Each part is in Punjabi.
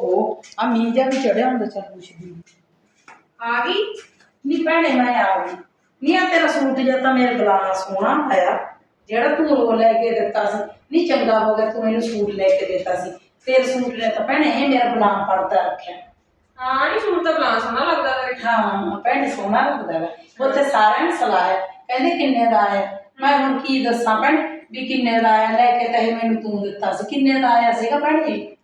ਓਹੋ ਆ ਮੀਂਹ ਜਿਹਾ ਵੀ ਚੜਿਆ ਹੁੰਦਾ ਚੱਲ ਪੁੱਛਦੀ ਆ ਗਈ? ਨਹੀਂ ਭੈਣੇ ਮੈਂ ਆ ਗਈ। ਨਹੀਂ ਆ ਤੇਰਾ ਸੂਟ ਜਿਹਾ ਤਾਂ ਮੇਰੇ ਬਲਾ ਸੋਹਣਾ ਆਇਆ। ਜਿਹੜਾ ਤੂੰ ਰੋ ਲੈ ਕੇ ਦਿੱਤਾ ਸੀ। ਨਹੀਂ ਚੰਗਾ ਹੋ ਗਿਆ ਤੂੰ ਮੈਨੂੰ ਸੂਟ ਲੈ ਕੇ ਦਿੱਤਾ ਸੀ। ਤੇਰੇ ਸੂਟ ਨੇ ਤਾਂ ਭੈਣੇ ਇਹ ਮੇਰਾ ਬਲਾ ਪੜਦਾ ਰੱਖਿਆ। ਹਾਂ ਨਹੀਂ ਸੂਟ ਤਾਂ ਬਲਾ ਸੋਹਣਾ ਲੱਗਦਾ ਤੇਰੇ। ਹਾਂ ਭੈਣੇ ਸੋਹਣਾ ਲੱਗਦਾ ਵਾ। ਉੱਥੇ ਸਾਰਿਆਂ ਨੇ ਸਲਾਇਆ ਕਹਿੰਦੇ ਕਿੰਨੇ ਦਾ ਆਇਆ? ਮੈਂ ਹੁਣ ਕੀ ਦੱਸਾਂ ਭੈਣ? ਵੀ ਕਿੰਨੇ ਦਾ ਆਇਆ? ਲੈ ਕੇ ਤਾਂ ਇਹ ਮੈਨੂੰ ਤੂੰ ਦਿੱਤਾ ਸੀ। ਕਿੰਨੇ ਦਾ ਆਇਆ ਸੀਗਾ ਭੈਣੇ?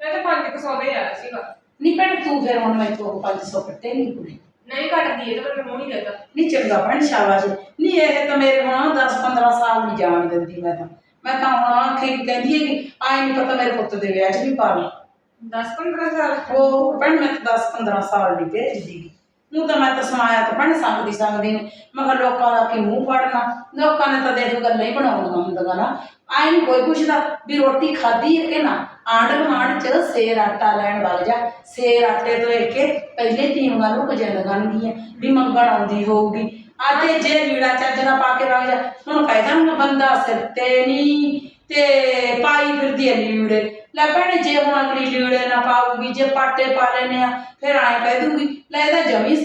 ਮੈਂ ਤਾਂ 500 ਦਾ ਹੀ ਆਇਆ ਸੀਗਾ ਨਹੀਂ ਭੈਣ ਤੂੰ ਫਿਰ ਹੁਣ ਮੈਂ ਤੋਂ 500 ਕੱਟੇ ਨਹੀਂ ਕੁੜੀ। ਨਹੀਂ ਘਟਦੀ ਇਹ ਤਾਂ ਮੈਂ ਮੂੰਹ ਨਹੀਂ ਦੇਤਾ ਨਹੀਂ ਚੰਗਾ ਭੈਣ ਸ਼ਾਬਾਸ਼। ਨਹੀਂ ਇਹ ਤਾਂ ਮੇਰੇ ਹੁਣ 10 15 ਸਾਲ ਨਹੀਂ ਜਾਣ ਦਿੰਦੀ ਮੈਂ ਤਾਂ। ਮੈਂ ਤਾਂ ਹੁਣ ਆਖੇ ਕਹਿੰਦੀ ਹੈ ਕਿ ਆਈ ਨਹੀਂ ਪਤਾ ਮੇਰੇ ਪੁੱਤ ਦੇ ਵਿਆਹ 'ਚ ਵੀ ਪਾ ਲਈ 10 15 ਸਾਲ? ਉਹ ਭੈਣ ਮੈਂ ਤਾਂ 10 15 ਸਾਲ ਨਹੀਂ ਭੇਜਦੀ। ਨੂੰ ਤਾਂ ਮੈਂ ਤਾਂ ਸਮਾਇਆ ਤਾਂ ਭੈਣ ਸੰਗਦੀ ਸੰਗਦੀ ਨੇ। ਮੈਂ ਕਿਹਾ ਲੋਕਾਂ ਦਾ ਕੀ ਮੂੰਹ ਫੜਨਾ? ਲੋਕਾਂ ਨੇ ਤਾਂ ਦੇਖ ਗੱਲਾਂ ਹੀ ਬਣਾਉਣੀਆਂ ਹੁੰਦੀਆਂ ਨਾ। ਆਏ ਨਹੀਂ ਕੋਈ ਪੁੱਛਦਾ ਵੀ ਰੋਟੀ ਖਾਧੀ ਹੈ ਕਿ ਨਾ? ਆਂਢ ਗੁਆਂਢ ਚ ਸੇਰ ਆਟਾ ਲੈਣ ਵਗ ਜਾ। ਸੇਰ ਆਟੇ ਤੋਂ ਇੱਕ ਕੇ ਪਹਿਲੇ ਤੀਵੀਆਂ ਲੁਕ ਜਾਂਦੀਆਂ ਵੀ ਮੰਗਣ ਆਉਂਦੀ ਹੋਊਗੀ। ਅੱਜ ਜੇ ਲੀੜਾ ਚੱਜ ਦਾ ਪਾ ਕੇ ਵਗ ਜਾ। ਹੁਣ ਕਹਿਦਾ ਹੁਣ ਬੰਦਾ ਸਿਰ ਤੇ ਨਹੀਂ ਤੇ ਪਾਈ ਫਿਰਦੀ ਹੈ ਲੀੜੇ। ਲੈ ਭੈਣੇ, ਜੇ ਹੁਣ ਅਗਲੀ ਲੀੜੇ ਨਾ ਪਾਊਗੀ, ਜੇ ਪਾਟੇ ਪਾ ਲੈਨੇ ਆ, ਫਿਰ ਐਂ ਕਹਿ ਦੂਗੀ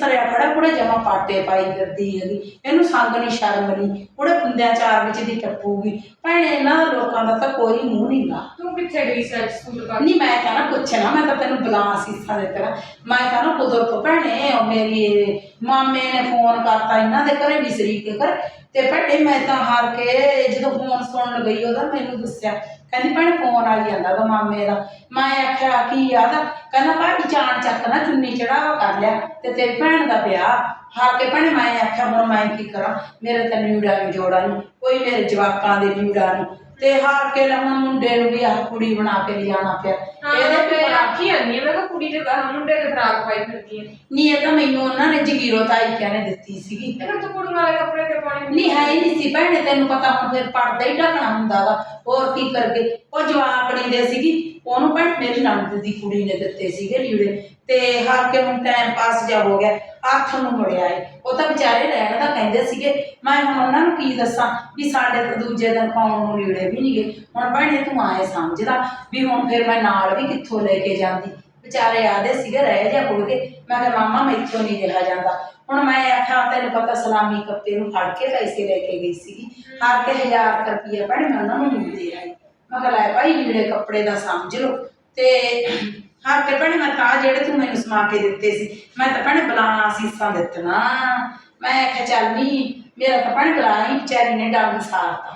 ਸਰਿਆ ਖੜਾ ਕੁੜੇ ਜਮਾ ਪਾਟੇ ਪਾਈ ਫਿਰਦੀ ਹੈਗੀ। ਇਹਨੂੰ ਸੰਗ ਨਹੀਂ ਸ਼ਰਮ ਨਹੀਂ ਕੁੜੇ ਪੁੰਦਿਆਂ ਚਾਰ ਵਿੱਚ ਦੀ ਟੱਪੂਗੀ। ਭੈਣੇ ਇਹਨਾਂ ਦਾ ਲੋਕਾਂ ਦਾ ਤਾਂ ਕੋਈ ਮੂੰਹ ਨਹੀਂ ਗਾ। ਤੂੰ ਕਿੱਥੇ ਗਈ ਸੂਟ ਪਾ ਕੇ? ਨਹੀਂ ਮੈਂ ਤਾਂ ਨਾ ਪੁੱਛਣਾ ਮੈਂ ਤਾਂ ਤੈਨੂੰ ਬੁਲਾ ਸੀਸਾਂ ਦੇ ਤਰ੍ਹਾਂ। ਮੈਂ ਤਾਂ ਨਾ ਕੁਦਰਤ ਭੈਣੇ ਉਹ ਮੇਰੀ ਮਾਮੇ ਨੇ ਫੋਨ ਕਰਤਾ ਇਹਨਾਂ ਦੇ ਘਰੇ ਵੀ ਸ਼ਰੀਕ ਕਰ ਤੇ ਭੈਣੇ ਮੈਂ ਤਾਂ ਹਾਰ ਕੇ ਜਦੋਂ ਫੋਨ ਸੁਣਨ ਗਈ, ਉਹਦਾ ਮੈਨੂੰ ਦੱਸਿਆ। ਕਹਿੰਦੀ, ਭੈਣ ਫੋਨ ਆਈ ਜਾਂਦਾ ਵਾ ਮਾਮੇ ਦਾ। ਮੈਂ ਆਖਿਆ, ਕੀ ਆਦਾ? ਕਹਿੰਦਾ ਭਾਈ ਚਾਣ ਚੱਕ ਨਾ, ਚੁੰਨੀ ਚੜਾਵਾ ਕਰ ਲਿਆ ਤੇ ਤੇਰੀ ਭੈਣ ਦਾ ਵਿਆਹ। ਹਾਰ ਕੇ ਭੈਣੇ ਮੈਂ ਆਖਿਆ, ਹੁਣ ਮੈਂ ਕੀ ਕਰਾਂ? ਮੇਰੇ ਤਾਂ ਨਿਊੜਾ ਨਹੀਂ ਜੋੜਾ ਨਹੀਂ ਕੋਈ ਮੇਰੇ ਜਵਾਕਾਂ ਦੇ ਨਿਊੜਾ ਨਹੀਂ ਤੇ ਹਾਰ ਕੇ ਲੈ ਹੁਣ ਮੁੰਡੇ ਨੂੰ ਵੀ ਆਹ ਕੁੜੀ ਬਣਾ ਕੇ ਲਿਜਾਣਾ ਪਿਆ ਇਹਦੇ ਬਣਾ ਆਖੀ ਆਨੀ ਮੈਂ ਕਿਹਾ ਕੁੜੀ ਦੇ ਬਾਹਰ ਮੁੰਡੇ ਦੇ ਫਰਾਕ ਪਾਈ ਫਿਰਦੀ ਹੈ। ਨਹੀਂ ਇਹ ਤਾਂ ਮੈਨੂੰ ਉਹਨਾਂ ਨੇ ਜਗੀਰੋ ਤਾਈ ਕਹਿੰਨੇ ਦਿੱਤੀ ਸੀਗੀ। ਤੇ ਫਿਰ ਤੂੰ ਕੁੜੀ ਵਾਲੇ ਕੱਪੜੇ ਤੇ ਪਾਣੀ ਨਹੀਂ ਹੈ ਹੀ ਨਹੀਂ ਸੀ ਭੈਣੇ ਤੈਨੂੰ ਪਤਾ ਹੁਣ ਫਿਰ ਪੜਦਾ ਹੀ ਢਕਣਾ ਹੁੰਦਾ ਵਾ। ਹੋਰ ਕੀ ਕਰਗੇ ਉਹ ਜਵਾਕੜੀ ਦੇ ਸੀਗੀ ਉਹਨੂੰ ਭੈਣ ਮੇਰੀ ਨਣਦ ਦੀ ਕੁੜੀ ਨੇ ਦਿੱਤੇ ਸੀਗੇ ਲੀੜੇ। ਤੇ ਹਾਰ ਕੇ ਹੁਣ ਟਾਈਮ ਪਾਸ ਜਾ ਹੋ ਗਿਆ ਹੱਥ ਨੂੰ ਮੁੜਿਆ ਏ। ਉਹ ਤਾਂ ਵਿਚਾਰੇ ਰਹਿਣ ਦਾ ਕਹਿੰਦੇ ਸੀਗੇ, ਮੈਂ ਹੁਣ ਉਹਨਾਂ ਨੂੰ ਕੀ ਦੱਸਾਂ ਵੀ ਸਾਡੇ ਤਾਂ ਦੂਜੇ ਦਿਨ ਪਾਉਣ ਨੂੰ ਲੀੜੇ ਵੀ ਨਹੀਂ ਗਏ। ਹੁਣ ਭੈਣੇ ਤੂੰ ਆਏ ਸਮਝਦਾ ਵੀ ਹੁਣ ਫਿਰ ਮੈਂ ਨਾਲ ਵੀ ਕਿੱਥੋਂ ਲੈ ਕੇ ਜਾਂਦੀ। ਵਿਚਾਰੇ ਆਦੇ ਸੀਗੇ, ਰਹਿ ਜਾ ਕੁੜ ਕੇ। ਮੈਂ ਕਿਹਾ, ਮਾਮਾ ਮੈਥੋਂ ਨਹੀਂ ਰਿਹਾ ਜਾਂਦਾ। ਹੁਣ ਮੈਂ ਆਖਿਆ, ਤੈਨੂੰ ਪਤਾ ਸਲਾਮੀ ਕੱਪੇ ਨੂੰ ਫੜ ਕੇ ਪੈਸੇ ਲੈ ਕੇ ਗਈ ਸੀਗੀ। ਹਾਰ ਕੇ 1000 ਰੁਪਈਆ ਭੈਣੇ ਮੈਂ ਉਹਨਾਂ ਨੂੰ ਨਹੀਂ ਦੇ ਆਈ। ਮੈਂ ਕਿਹਾ, ਲੈ ਭਾਈ, ਲੀੜੇ ਕੱਪੜੇ ਦਾ ਸਮਝ ਲਓ। ਤੇ ਹਾਰ ਕੇ ਭੈਣੇ ਮੈਂ ਤਾਂ ਜਿਹੜੇ ਤੂੰ ਮੈਨੂੰ ਸਮਾ ਕੇ ਦਿੱਤੇ ਸੀ ਮੈਂ ਤਾਂ ਭੈਣੇ ਬੁਲਾਣਾ ਸੀਸਾਂ ਦਿੱਤੀਆਂ। ਮੈਂ ਆਖਿਆ ਚੱਲ ਨਹੀਂ ਮੇਰਾ ਤਾਂ ਭੈਣੇ ਬੁਲਾਈ ਵਿਚਾਰੀ ਨੇ ਡੰਗ ਸਾਰਤਾ।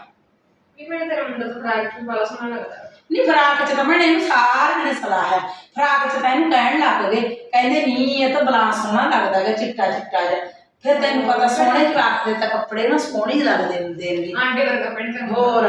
ਵੀ ਮੈਂ ਤੇਰਾ ਮੁੰਡਾ ਤਾਂ ਫਰਾਕ ਬੜਾ ਸੋਹਣਾ ਲੱਗਦਾ। ਨਹੀਂ ਫਰਾਕ ਚ ਤਾਂ ਮੈਂ ਇਹਨੂੰ ਸਾਰਿਆਂ ਨੇ ਸਲਾਹ ਹੈ ਫਰਾਕ ਚ ਤਾਂ ਇਹਨੂੰ ਕਹਿਣ ਲੱਗ ਗਏ ਕਹਿੰਦੇ ਨਹੀਂ ਇਹ ਤਾਂ ਬਲਾ ਸੋਹਣਾ ਲੱਗਦਾ ਗਾ ਚਿੱਟਾ ਚਿੱਟਾ ਜਿਹਾ। ਫਿਰ ਤੈਨੂੰ ਪਤਾ ਸੋਹਣੇ ਜਵਾਕ ਦੇ ਤਾਂ ਕੱਪੜੇ ਨਾ ਸੋਹਣੇ ਹੀ ਲੱਗਦੇ ਹੁੰਦੇ ਨੇ। ਆਂਡੇ ਵਰਗਾ ਕਰ ਹੋਰ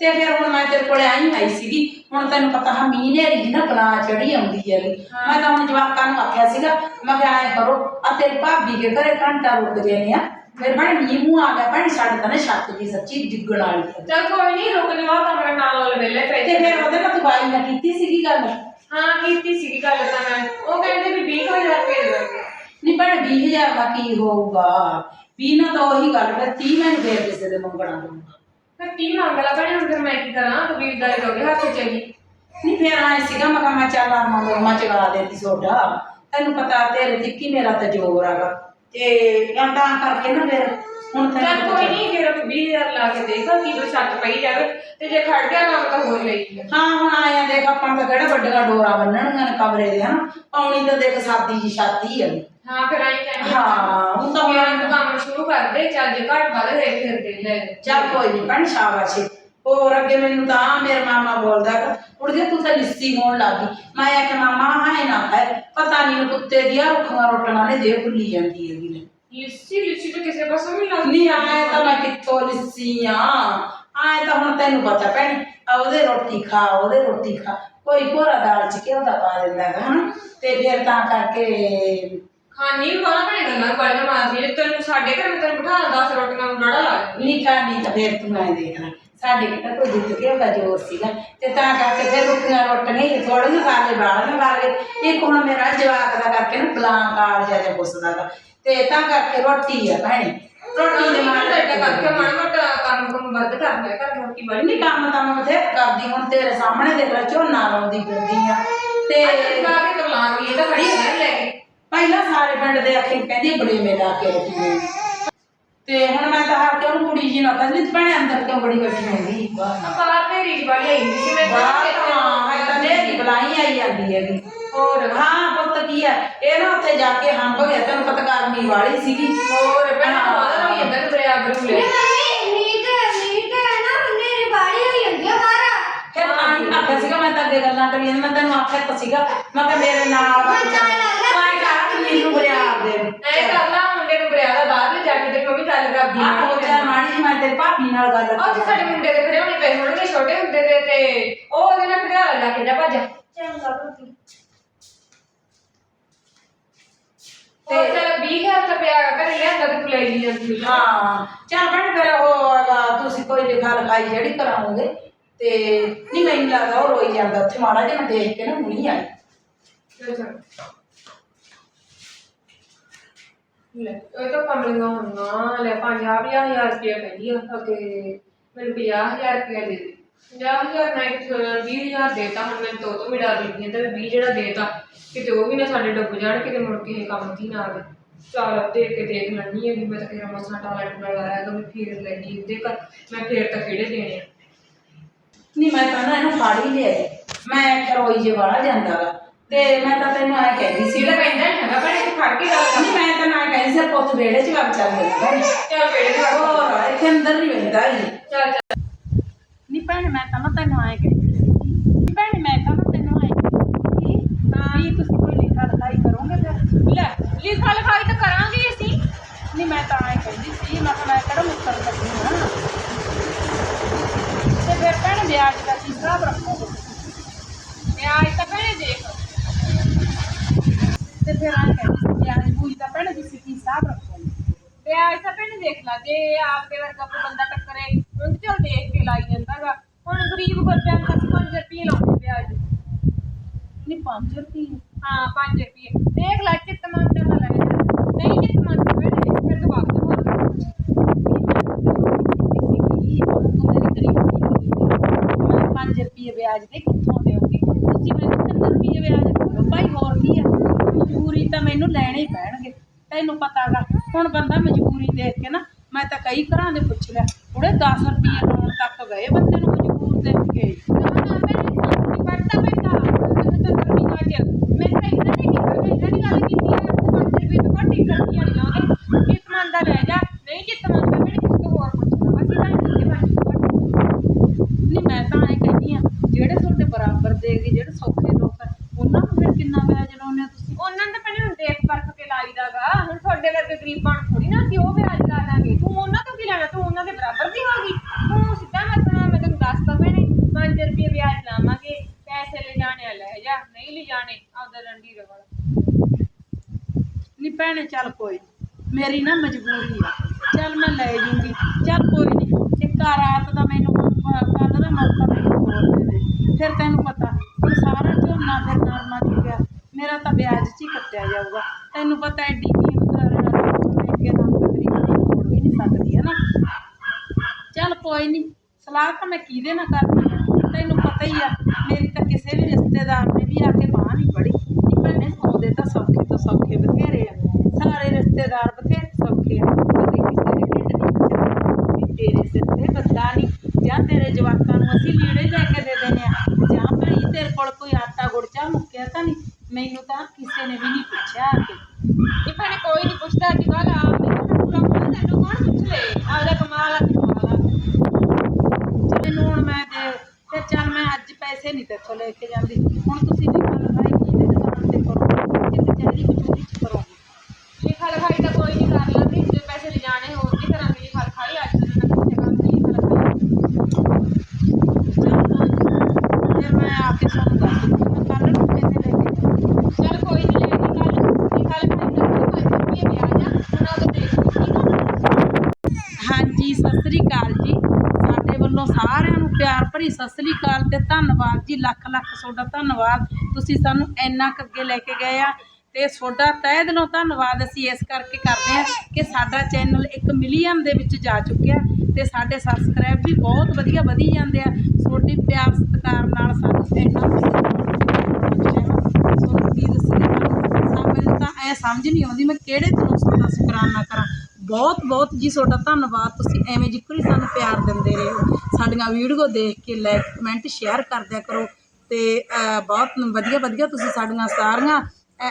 ਤੇ ਫਿਰ ਹੁਣ ਮੈਂ ਤੇਰੇ ਕੋਲੇ ਆਈ ਆਈ ਸੀਗੀ ਹੁਣ ਤੈਨੂੰ ਪਤਾ ਹਾਂ ਮੀਂਹ ਨੇ ਜੀ ਨਾ ਬਲਾ ਚੜੀ ਆਉਂਦੀ ਹੈਗੀ। ਮੈਂ ਤਾਂ ਹੁਣ ਜਵਾਕਾਂ ਨੂੰ ਆਖਿਆ ਸੀਗਾ ਮੈਂ ਕਿਹਾ ਐ ਕਰੋ ਆ ਤੇਰੀ ਭਾਬੀ ਦੇ ਘਰੇ ਘੰਟਾ ਰੁਕ ਗਏ ਨੇ ਆ। ਫਿਰ ਬਣ ਮੀਂਹ ਮੂੰਹ ਆ ਗਿਆ ਭੈਣ ਸਾਡੇ ਤਾਂ ਨਾ ਛੱਤ ਦੀ ਸੱਚੀ ਡਿੱਗਣ ਵਾਲੀ ਹੈ ਚਲ ਕੋਈ ਨਹੀਂ ਰੁਕ ਜਾ ਕਮਰਾ ਨਾਲ ਵਾਲੇ ਵੇਲੇ ਪੈ ਤੇ ਫਿਰ ਉਹਦੇ ਨਾਲ ਬਾਈ ਨਾਲ ਕੀਤੀ ਸੀਗੀ ਗੱਲ? ਹਾਂ ਕੀਤੀ ਸੀਗੀ ਗੱਲ ਤਾਂ ਮੈਂ। ਉਹ ਕਹਿੰਦੇ ਵੀ 20000 ਰੁਪਏ ਦੇ ਨਹੀਂ ਭੈਣ 20000 ਦਾ ਕੀ ਹੋਊਗਾ? 20 ਨਾਲ ਤਾਂ ਉਹੀ ਗੱਲ ਫਿਰ 30 ਮੈਂ ਨੀ ਫੇਰ ਕਿਸੇ ਦੇ ਮੰਗਣਾ ਦੂੰਗਾ ਫਿਰ ਕੀ ਮੰਗ ਲਾ ਭੈਣੇ ਹੁਣ ਫਿਰ ਮੈਂ ਕੀ ਕਰਾਂ? ਕਬੀਲਦਾਰੀ ਹੋ ਗਈ ਹੱਥ ਚਲੀ ਨਹੀਂ ਫਿਰ ਆਏ ਸੀਗਾ ਮੈਂ ਕਿਹਾ ਮੈਂ ਚੱਲ ਆਮਾ ਮੋਮਾ ਚਗਾ ਦੇਤੀ ਸੋਡਾ। ਤੈਨੂੰ ਪਤਾ ਤੇਰੇ ਤੇ ਕੀ ਮੇਰਾ ਤਾਂ ਜ਼ੋਰ ਹੈਗਾ। ਤੇ ਜਾਂ ਤਾਂ ਕਰਕੇ ਨਾ ਫਿਰ ਹੁਣ ਚੱਲ ਤੈਨੂੰ ਕੋਈ ਨਹੀਂ ਫਿਰ ਤੂੰ 20000 ਲਾ ਕੇ ਦੇਖ ਕੀ ਦੋ ਛੱਤ ਪਈ ਜਾਵੇ ਤੇ ਜੇ ਖੜ ਗਿਆ ਕੰਮ ਤਾਂ ਹੋਰ ਲਈ ਹਾਂ ਹੁਣ ਆਇਆ ਦੇਖ ਆਪਾਂ ਤਾਂ ਕਿਹੜਾ ਵੱਡੀਆਂ ਡੋਰਾ ਬੰਨਣੀਆਂ ਨੇ ਕਮਰੇ ਦੇ ਹਨਾ? ਪਾਉਣੀ ਤਾਂ ਦੇਖ ਸਾਦੀ ਜੀ ਛਾਤੀ ਹੈਗੀ ਹਾਂ ਫਿਰ ਆਈ ਕਹਿੰਦੇ ਹਾਂ ਹੁਣ ਤਾਂ ਤਾਂ ਹੁਣ ਮੈਂ ਕੰਮ ਸ਼ੁਰੂ ਕਰ ਦੇ ਚੱਲ ਜੇ ਘੱਟ ਵੱਧ ਦੇ ਫਿਰ ਦੇ ਲੈ। ਚੱਲ ਕੋਈ ਨਹੀਂ ਭੈਣ ਸ਼ਾਬਾਸ਼। ਹੋਰ ਅੱਗੇ ਮੈਨੂੰ ਤਾਂ ਮੇਰਾ ਮਾਮਾ ਬੋਲਦਾ ਕਿ ਉੜਗੇ ਤੂੰ ਤਾਂ ਲਿੱਸੀ ਹੋਣ ਲੱਗੀ ਮੈਂ ਆਖਿਆ ਮਾਮਾ ਹਾਏ ਨਾ ਹੈ ਪਤਾ ਨਹੀਂ ਕੁੱਤੇ ਦੀਆਂ ਰੁੱਖਾਂ ਰੋਟਣਾ ਨੇ ਦੇ ਭੁੱਲੀ ਜਾਂਦੀ ਹੈਗੀ। ਲਿੱਸੀ ਲਿੱਸੀ ਤੇ ਕਿਸੇ ਪਾਸੋਂ ਵੀ ਲੱਗਦੀ ਨਹੀਂ ਆਏ ਤਾਂ ਮੈਂ ਕਿੱਥੋਂ ਲਿੱਸੀ ਆ ਆਏ ਤਾਂ ਹੁਣ ਤੈਨੂੰ ਪਤਾ ਭੈਣ ਆ ਉਹਦੇ ਰੋਟੀ ਖਾ ਉਹਦੇ ਰੋਟੀ ਖਾ ਕੋਈ ਭੋਰਾ ਦਾਲ ਚ ਘਿਓ ਦਾ ਪਾ ਦਿੰਦਾ ਹੈਗਾ ਹਨਾ ਤੇ ਫਿਰ ਤਾਂ ਕਰਕੇ ਖਾਣੀ ਵਾਲਾ ਭੈਣੇ ਗੱਲਾਂ ਬਾਲੀਆਂ ਮਾਰਦੀ ਜੇ ਤੈਨੂੰ ਸਾਡੇ ਘਰ ਮੈਂ ਤੈਨੂੰ ਬਿਠਾ 10 ਰੋਟੀਆਂ ਨੂੰ ਡੜਾ ਲਾ ਦੇ ਨਹੀਂ ਖਾਣੀ ਤਾਂ ਫਿਰ ਤੂੰ ਐ ਦੇਖ ਲੈ ਸਾਡੇ ਕਿਹੜਾ ਕੋਈ ਜਿੱਤ ਕੇ ਉਹਦਾ ਜ਼ੋਰ ਸੀਗਾ ਤੇ ਤਾਂ ਕਰਕੇ ਫਿਰ ਰੁਕੀਆਂ ਰੋਟੀਆਂ ਹੀ ਥੋੜੀਆਂ ਖਾ ਕੇ ਬਾਹਰ ਖਾ ਕੇ ਇੱਕ ਹੁਣ ਮੇਰਾ ਜਵਾਕ ਦਾ ਕਰਕੇ ਨਾ ਬਲਾਂ ਕਾਲ ਜਿਹਾ ਜਿਹਾ ਪੁੱਛਦਾ ਗਾ ਤੇ ਤਾਂ ਕਰਕੇ ਰੋਟੀ ਆ ਭੈਣੇ। ਰੋਟੀ ਦੇ ਨਾਲ ਟੱਟਾ ਕਰਕੇ ਮਾੜਾ ਮੋਟਾ ਕੰਮ ਕੰਮ ਵੱਧ ਕਰ ਲਿਆ ਕਰ ਰੋਟੀ ਵਾਲੀ ਨਹੀਂ ਕੰਮ ਤਾਂ ਮੈਂ ਬਥੇਰਾ ਕਰਦੀ ਹੁਣ ਤੇਰੇ ਸਾਹਮਣੇ ਦੇਖ ਲੈ ਝੋਨਾ ਲਾਉਂਦੀ ਫਿਰਦੀ ਆ। ਤੇ ਜਵਾ ਕੇ ਤਾਂ ਲਾਂਗੀ ਇਹ ਤਾਂ ਖੜੀ ਨਹੀਂ ਲੈ ਕੇ। ਪਹਿਲਾਂ ਸਾਰੇ ਪਿੰਡ ਦੇ ਆਖੇ ਕਹਿੰਦੀ ਬੜੇ ਮੇਲਾ ਕੇ ਰੱਖੀ ਹੋਈ ਤੇ ਹੁਣ ਮੈਂ ਤਾਂ ਹਾਰ ਕੇ ਉਹਨੂੰ ਕੁੜੀ ਜੀ ਨਾਲ ਕਹਿੰਦੀ ਤੂੰ ਭੈਣੇ ਅੰਦਰ ਕਿਉਂ ਬੜੀ ਬੈਠੀ ਹੁੰਦੀ ਬਾਹਰ ਬਾਹਰ ਮੇਰੀ ਵਾਲੀ ਆਈ ਸੀ ਮੈਂ ਹਾਂ ਹੈ ਤਾਂ ਦੇਖ ਬੁਲਾਈ ਆਈ ਜਾਂਦੀ ਹੈਗੀ। ਹੋਰ ਹਾਂ ਪੁੱਤ ਕੀ ਹੈ ਇਹ ਨਾ ਉੱਥੇ ਜਾ ਕੇ ਹੰਬ ਗਿਆ ਤੈਨੂੰ ਪਤਾ ਗਰਮੀ ਵਾਲੀ ਸੀਗੀ। ਹੋਰ ਭੈਣ ਹੋਈ ਜਾਂਦਾ ਤੇ ਬਰਿਆ ਬਰੂ ਲੈ ਫਿਰ ਤਾਂ ਹੀ ਆਖਿਆ ਸੀਗਾ ਮੈਂ ਤਾਂ ਅੱਗੇ ਗੱਲਾਂ ਕਰੀ ਜਾਂਦੀ ਮੈਂ ਤੈਨੂੰ ਆਖਿਆ ਤਾਂ ਸੀਗਾ ਮੈਂ ਕਿਹਾ ਮੇਰੇ ਨਾਲ ਮੈਂ ਚੱਲ ਲੱਗਾ। ਮੈਂ ਕਹਾਂ ਨੀਰ ਨੂੰ ਬਰਿਆ ਦੇ। ਐ ਕਰ ਲਾ ਮੁੰਡੇ ਨੂੰ ਬਰਿਆ ਦਾ ਬਾਹਰ ਲੈ ਜਾ ਕੇ ਤੇ ਮੰਮੀ ਗੱਲ ਕਰਦੀ ਆ। ਹੋ ਜਾ ਮਾੜੀ ਜਿਹੀ ਮੈਂ ਤੇਰੀ ਭਾਬੀ ਨਾਲ ਗੱਲ ਉਹ ਤੇ ਸਾਡੇ ਮੁੰਡੇ ਦੇ ਖੜੇ ਹੋਣੇ ਪਏ ਹੋਣਗੇ ਛੋਟੇ ਹੁੰਦੇ ਦੇ ਤੇ ਉਹ ਉਹਦੇ ਨਾਲ ਖੜਾ ਲਾ ਕੇ ਜਾ ਭੱਜ। ਤੇ ਚਲ 20000 ਤਾਂ ਪਿਆ ਘਰੇ ਲਿਆਂਦਾ ਤੇ ਤੂੰ ਲੈ ਲਈ ਜਾਂਦੀ ਹਾਂ ਚੱਲ ਬਣ ਫਿਰ ਉਹ ਹੈਗਾ, ਤੁਸੀਂ ਕੋਈ ਲਿਖਾ ਲਿਖਾਈ ਜਿਹੜੀ ਕਰਾਉਂਗੇ। ਤੇ ਨਹੀਂ ਮੈਨੂੰ ਲੱਗਦਾ ਉਹ ਰੋਈ ਜਾਂਦਾ ਉੱਥੇ ਮਾੜਾ ਜਿਹਾ ਮੈਂ ਦੇਖ ਕੇ ਨਾ ਹੁਣੀ ਆਈ। ਚਲ ਚਲ। ਲੈ ਉਹ ਤਾਂ ਕਮਲੀਆਂ ਹੁੰਨਾ ਲੈ 50000 ਰੁਪਏ ਕਹਿੰਦੀ ਆ। ਕਿ ਮੈਨੂੰ 50000 ਰੁਪਏ ਦੇ ਦੇ। 50000 ਨਾ ਕਿ 20000 ਦੇਤਾ ਹੁਣ ਮੈਨੂੰ ਤੋਂ ਤੋਂ ਵੀ ਡਰ ਲੱਗੀ ਜਾਂਦਾ ਵੀ 20 ਜਿਹੜਾ ਦੇਤਾ ਕਿਤੇ ਉਹ ਵੀ ਨਾ ਸਾਡੇ ਡੁੱਬ ਜਾਣ ਕਿਤੇ ਮੁੜ ਕੇ ਇਹ ਕੰਮ ਦੀ ਨਾ ਆਵੇ। ਚੱਲ ਦੇਖ ਕੇ ਦੇਖ ਲੈਣੀ ਹੈ ਵੀ ਮੈਂ ਤਾਂ ਕਿਹਾ ਮਸਾਂ ਟਾਲੈਂਟ ਲਗਾਇਆ ਤਾਂ ਵੀ ਫੇਰ ਲੱਗੀ ਉਹਦੇ ਘਰ ਮੈਂ ਫੇਰ ਤਾਂ ਕਿਹੜੇ ਦੇਣੇ ਆ। ਨਹੀਂ ਮੈਂ ਤਾਂ ਨਾ ਇਹਨੂੰ ਫਾੜ ਹੀ ਲਿਆ ਮੈਂ ਆਖਿਆ ਰੋਈ ਜੇ ਵਾਲਾ ਜਾਂਦਾ ਵਾ। ਤੇ ਮੈਂ ਤਾਂ ਤੈਨੂੰ ਐ ਕਹਿੰਦੀ ਸੀ ਇਹਦਾ ਪੈਂਦਾ ਨਹੀਂ ਹੈਗਾ ਭੈਣੇ ਤੂੰ ਫੜ ਕੇ ਗੱਲ ਕਰ। ਨਹੀਂ ਮੈਂ ਤਾਂ ਨਾ ਕਹਿੰਦੀ ਸੀ ਪੁੱਤ ਵਿਹੜੇ 'ਚ ਵਗ ਚੱਲ ਜਾਂਦਾ ਚੱਲ ਵੇੜੇ ਦੇ ਵੜ ਹੋਰ ਇੱਥੇ ਅੰਦਰ ਨਹੀਂ ਬੈਠਦਾ ਹੀ ਚੱਲ ਚੱਲ। ਨਹੀਂ ਭੈਣ ਮੈਂ ਤਾਂ ਨਾ ਤੈਨੂੰ ਐ ਕਹਿੰਦੀ ਸੀ ਭੈਣ ਮੈਂ ਤਾਂ ਨਾ ਤੈਨੂੰ ਐ ਕਹਿੰਦੀ ਸੀ ਹਾਂ ਵੀ ਤੁਸੀਂ ਕੋਈ ਲਿਖਾ ਲਿਖਾਈ ਕਰੋਗੇ ਫਿਰ? ਲੈ ਲਿਖਾ ਲਿਖਾਈ ਤਾਂ ਕਰਾਂਗੇ ਅਸੀਂ। ਨਹੀਂ ਮੈਂ ਤਾਂ ਐ ਕਹਿੰਦੀ ਸੀ ਮੈਂ ਕਿਹਾ ਮੈਂ ਕਿਹੜਾ ਮੁੱਕਰ ਲੱਗੀ ਹਾਂ ਤੇ ਫਿਰ ਭੈਣ ਵਿਆਜ ਦਾ ਕੀ ਹਿਸਾਬ ਰੱਖੋਗੇ? ਵਿਆਜ ਤਾਂ ਭੈਣੇ ਦੇਖ। ਤੇ ਫਿਰ ਐ ਕਹਿੰਦੀ ਸੀ ਵਿਆਜ ਬੂਝ ਦਾ ਭੈਣ ਤੁਸੀਂ ਕੀ ਹਿਸਾਬ ਰੱਖੋਗੇ? ਵਿਆਜ ਤਾਂ ਭੈਣੇ ਦੇਖ ਲਾ ਜੇ ਆਪਦੇ ਵਰਗਾ ਕੋਈ ਬੰਦਾ ਟੱਕਰੇ ਉਹਨੂੰ ਚਲ ਦੇਖ ਕੇ ਲਾਈ ਜਾਂਦਾਗਾ ਬੰਦਿਆਂ ਨੂੰ ਅਸੀਂ 5 ਰੁਪਏ ਲਾਉਂਦੇ ਵਿਆਜ ਨਹੀਂ 5 ਰੁਪਏ ਹਾਂ 5 ਰੁਪਏ ਦੇਖ ਲੈ ਚਿੱਤ ਮੰਨਦਾ ਤਾਂ ਲੈ। ਨਹੀਂ ਚਿੱਤ ਮੰਨਦਾ ਭੈਣੇ ਫਿਰ ਤੂੰ ਵਾਪਸ ਹੋ ਪੰਜ ਰੁਪਏ ਵਿਆਜ ਦੇ ਕਿੱਥੋਂ ਦੇਓਗੇ? ਤੁਸੀਂ ਮੈਨੂੰ 3 ਰੁਪਏ ਵਿਆਜ ਦਿਓ ਭਾਈ ਹੋਰ ਕੀ ਆ? ਮਜਬੂਰੀ ਤਾਂ ਮੈਨੂੰ ਲੈਣੇ ਹੀ ਪੈਣਗੇ। ਤੈਨੂੰ ਪਤਾਗਾ ਹੁਣ ਬੰਦਾ ਮਜਬੂਰੀ ਦੇਖ ਕੇ ਨਾ ਮੈਂ ਤਾਂ ਕਈ ਘਰਾਂ ਦੇ ਪੁੱਛ ਲਿਆ ਉਹਦੇ 10 ਰੁਪਏ ਲਾਉਣ ਤੱਕ ਗਏ ਬੰਦੇ ਨੂੰ ਮਜਬੂਰ ਦੇਖ ਕੇ ਨਾ ਨਾ ਭੈਣੇ ਪੜਤਾ ਪੈਂਦਾ ਤਾਂ ਰੁਪਏ ਚ ਮੈਂ ਤਾਂ ਇਹਨਾਂ ਨੇ ਕੀਤਾ ਮੈਂ ਇਹਨਾਂ ਦੀ ਗੱਲ ਕੀਤੀ ਆ 5 ਰੁਪਏ ਤੋਂ ਘੱਟ ਹੀ ਕਰਨੀ ਵਾਲੀ ਲਾਉਂਦੇ ਚਿੱਤ ਮੰਨਦਾ ਲੈ ਜਾ ਨਹੀਂ ਚਿੱਤ ਮੰਨਦਾ ਭੈਣੇ ਕਿਸੇ ਤੋਂ ਹੋਰ ਪੁੱਛਣਾ ਅਸੀਂ ਤਾਂ ਨਹੀਂ ਦਿੰਦੇ ਪੰਜ ਰੁਪਏ ਨਹੀਂ ਮੈਂ ਤਾਂ ਐ ਕਹਿੰਦੀ ਆ ਜਿਹੜੇ ਤੁਹਾਡੇ ਬਰਾਬਰ ਦੇਗੇ ਜਿਹੜੇ ਸੌਖੇ ਲੋਕ ਆ ਉਹਨਾਂ ਨੂੰ ਫਿਰ ਕਿੰਨਾ ਵਿਆਜ ਲਾਉਂਦੇ ਹੋ ਤੁਸੀਂ ਉਹਨਾਂ ਨੇ ਤਾਂ ਪਹਿਲਾਂ ਹੁਣ ਦੇਖ ਪਰਖ ਕੇ ਲਾਈਦਾਗਾ ਹੁਣ ਤੁਹਾਡੇ ਵਰਗੇ ਗਰੀਬਾਂ ਨੂੰ ਥੋੜੀ ਨਾ ਕਿ ਉਹ ਵਿਆਜ ਲਾ ਦਾਂਗੇ ਤੂੰ ਉਹਨਾਂ ਤੋਂ ਕੀ ਲੈਣਾ ਤੂੰ ਉਹਨਾਂ ਦੇ ਬਰਾਬਰ ਦੀ ਹੋਗੀ ਤੂੰ ਸਿੱਧਾ ਮਤਲਬ ਮੈਂ ਤੈਨੂੰ ਦੱਸਦਾ ਭੈਣੇ 5 ਰੁਪਏ ਵਿਆਜ ਲਾਵਾਂਗੇ ਪੈਸੇ ਲੈ ਜਾਣੇ ਆ ਲੈ ਜਾ ਨਹੀਂ ਲੈ ਜਾਣੇ ਆਪਦਾ ਡੰਡੀ ਨਹੀਂ ਭੈਣੇ, ਚੱਲ ਕੋਈ ਨੀ। ਮੇਰੀ ਨਾ ਮਜਬੂਰੀ ਆ। ਚੱਲ ਮੈਂ ਲੈ ਜੂੰਗੀ। ਚੱਲ ਕੋਈ ਨਹੀਂ ਇੱਕ ਆ ਰਾਤ ਦਾ ਮੈਨੂੰ ਕੱਲ ਦਾ ਮੌਕਾ ਮੈਨੂੰ ਹੋਰ ਦੇ ਦੇ। ਫਿਰ ਤੈਨੂੰ ਪਤਾ ਹੁਣ ਸਾਰਾ ਝੋਨਾ ਫਿਰ ਨਰਮਾ ਚੁੱਕਿਆ ਮੇਰਾ ਤਾਂ ਵਿਆਜ 'ਚ ਹੀ ਕੱਟਿਆ ਜਾਊਗਾ। ਤੈਨੂੰ ਪਤਾ ਐਡੀ ਕੀਮਤ ਮਹਿੰਗੇ ਨਾਲ ਤਕਰੀਬਨ ਮੋੜ ਵੀ ਨਹੀਂ ਸਕਦੀ, ਹੈ ਨਾ? ਚੱਲ ਕੋਈ ਨਹੀਂ ਸਲਾਹ ਤਾਂ ਮੈਂ ਕਿਹਦੇ ਨਾਲ ਕਰਨੀ ਆ? ਤੈਨੂੰ ਪਤਾ ਹੀ ਆ, ਮੇਰੀ ਤਾਂ ਕਿਸੇ ਵੀ ਰਿਸ਼ਤੇਦਾਰ ਨੇ ਵੀ ਆ ਕੇ ਬਾਂਹ ਨਹੀਂ ਫੜੀ ਸੌਦੇ ਤਾਂ ਸੌਖੇ ਤੋਂ ਸੌਖੇ ਬਥੇਰੇ ਆ। ਸਾਰੇ ਰਿਸ਼ਤੇਦਾਰ ਬਥੇਰੇ ਸੌਖੇ ਆ। ਕਦੇ ਕਿਸੇ ਦੇ ਢਿੱਡ ਨਹੀਂ ਪਹੁੰਚਾਉਂਦੇ ਵੀ ਤੇਰੇ ਸਿਰ ਤੇ ਬੰਦਾ ਨਹੀਂ। ਜਾਂ ਤੇਰੇ ਜਵਾਕਾਂ ਨੂੰ ਅਸੀਂ ਲੀੜੇ ਲੈ ਕੇ ਦੇ ਦਿੰਦੇ ਆ ਜਾਂ ਭਾਈ ਤੇਰੇ ਕੋਲ ਕੋਈ ਆਟਾ ਗੁੜਚਾ ਮੁੱਕਿਆ ਤਾਂ ਨਹੀਂ। ਮੈਨੂੰ ਤਾਂ ਕਿਸੇ ਨੇ ਵੀ ਨਹੀਂ ਪੁੱਛਿਆ ਆ ਕੇ। ਇਹ ਭੈਣੇ ਕੋਈ ਨਹੀਂ ਪੁੱਛਦਾ ਅੱਜ ਕੱਲ ਆ ਮੈਨੂੰ ਕੰਮ ਤੈਨੂੰ ਕੌਣ ਪੁੱਛ? ਲੈ ਆਪਦਾ ਕਮਾਲ ਆ ਕਮਾਲ ਆ। ਤੈਨੂੰ ਹੁਣ ਮੈਂ ਦੇ ਫਿਰ ਚੱਲ ਮੈਂ ਅੱਜ ਪੈਸੇ ਨਹੀਂ ਤੇਥੋਂ ਲੈ ਕੇ ਜਾਂਦੀ। ਹੁਣ ਤੁਸੀਂ ਲਿਖਾ ਲਿਖਾਈ ਕਿਹਦੇ ਦੁਕਾਨ ਤੇ ਕਰੋ ਕਿ ਕਚਹਿਰੀ ਕਚੂਰੀ ਚ ਕਰੋਗੇ ਲਿਖਾ ਲਿਖਾਈ ਤਾਂ ਕੋਈ ਨਹੀਂ ਕਰ ਲੈਂਦੀ ਜੇ ਪੈਸੇ ਲਿਜਾਣੇ ਹੋਣ ਕੀ ਕਰਾਂਗੇ ਲਿਖਾ ਲਿਖਾਈ ਅੱਜ ਦੇ ਮੈਂ ਕਿਸੇ ਕੰਮ ਨਹੀਂ ਲਿਖਾ ਲਿਖਾਈ ਚੱਲ ਫਿਰ ਮੈਂ ਆ ਕੇ ਤੁਹਾਨੂੰ ਦੱਸ ਦੂੰਗੀ ਮੈਂ ਨੂੰ ਪੈਸੇ ਲੈ ਕੇ ਜਾਊਂਗੀ। ਚੱਲ ਕੋਈ ਨਹੀਂ ਲੈ ਕੇ ਕੱਲ ਲਿਖਾ ਲਿਖਾਈ ਤਾਂ ਕੋਈ ਰੁਪਏ ਵਿਆਜ ਆ ਹੁਣ ਉਹ ਦੇਖ ਲਈ ਹਾਂਜੀ, ਸਤਿ ਸ੍ਰੀ ਅਕਾਲ ਜੀ। ਸਾਡੇ ਵੱਲੋਂ ਸਾਰਿਆਂ ਨੂੰ ਪਿਆਰ ਭਰੀ ਸਤਿ ਸ੍ਰੀ ਅਕਾਲ ਤੇ ਧੰਨਵਾਦ ਜੀ। ਲੱਖ ਲੱਖ ਤੁਹਾਡਾ ਧੰਨਵਾਦ। ਤੁਸੀਂ ਸਾਨੂੰ ਇੰਨਾ ਕੁ ਅੱਗੇ ਲੈ ਕੇ ਗਏ ਆ ਤੇ ਤੁਹਾਡਾ ਤਹਿ ਦਿਲੋਂ ਧੰਨਵਾਦ ਅਸੀਂ ਇਸ ਕਰਕੇ ਕਰਦੇ ਆ ਕਿ ਸਾਡਾ ਚੈਨਲ 1 ਮਿਲੀਅਨ ਦੇ ਵਿੱਚ ਜਾ ਚੁੱਕਿਆ। ਤੇ ਸਾਡੇ ਸਬਸਕ੍ਰਾਈਬ ਵੀ ਬਹੁਤ ਵਧੀਆ ਵਧੀ ਜਾਂਦੇ ਆ। ਤੁਹਾਡੇ ਪਿਆਰ, ਸਤਿਕਾਰ ਨਾਲ ਸਾਨੂੰ ਇੰਨਾ ਕੁ ਪਹੁੰਚਿਆ ਸਮਝ ਨਹੀਂ ਆਉਂਦੀ ਮੈਂ ਕਿਹੜੇ ਤੋਂ ਤੁਹਾਡਾ ਸ਼ੁਕਰਾਨਾ ਕਰਾਂ। ਬਹੁਤ ਬਹੁਤ ਜੀ ਤੁਹਾਡਾ ਧੰਨਵਾਦ। ਤੁਸੀਂ ਐਵੇਂ ਜਿੱਕਰ ਹੀ ਸਾਨੂੰ ਪਿਆਰ ਦਿੰਦੇ ਰਹੇ ਹੋ। ਸਾਡੀਆਂ ਵੀਡੀਓ ਦੇਖ ਕੇ ਲਾਈਕ ਕਮੈਂਟ ਸ਼ੇਅਰ ਕਰਦਿਆ ਕਰੋ। ਤੇ ਬਹੁਤ ਵਧੀਆ ਵਧੀਆ ਤੁਸੀਂ ਸਾਡੀਆਂ ਸਾਰੀਆਂ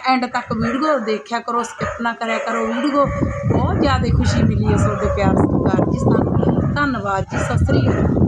ਐਂਡ ਤੱਕ ਵੀਡੀਓ ਦੇਖਿਆ ਕਰੋ ਸਕਿਪ ਨਾ ਕਰਿਆ ਕਰੋ ਵੀਡੀਓ। ਬਹੁਤ ਜ਼ਿਆਦਾ ਖੁਸ਼ੀ ਮਿਲੀ ਹੈ ਤੁਹਾਡੇ ਪਿਆਰ ਸਤਿਕਾਰ ਜੀ ਸਾਨੂੰ ਧੰਨਵਾਦ ਜੀ ਸਤਿ ਸ੍ਰੀ ਅਕਾਲ।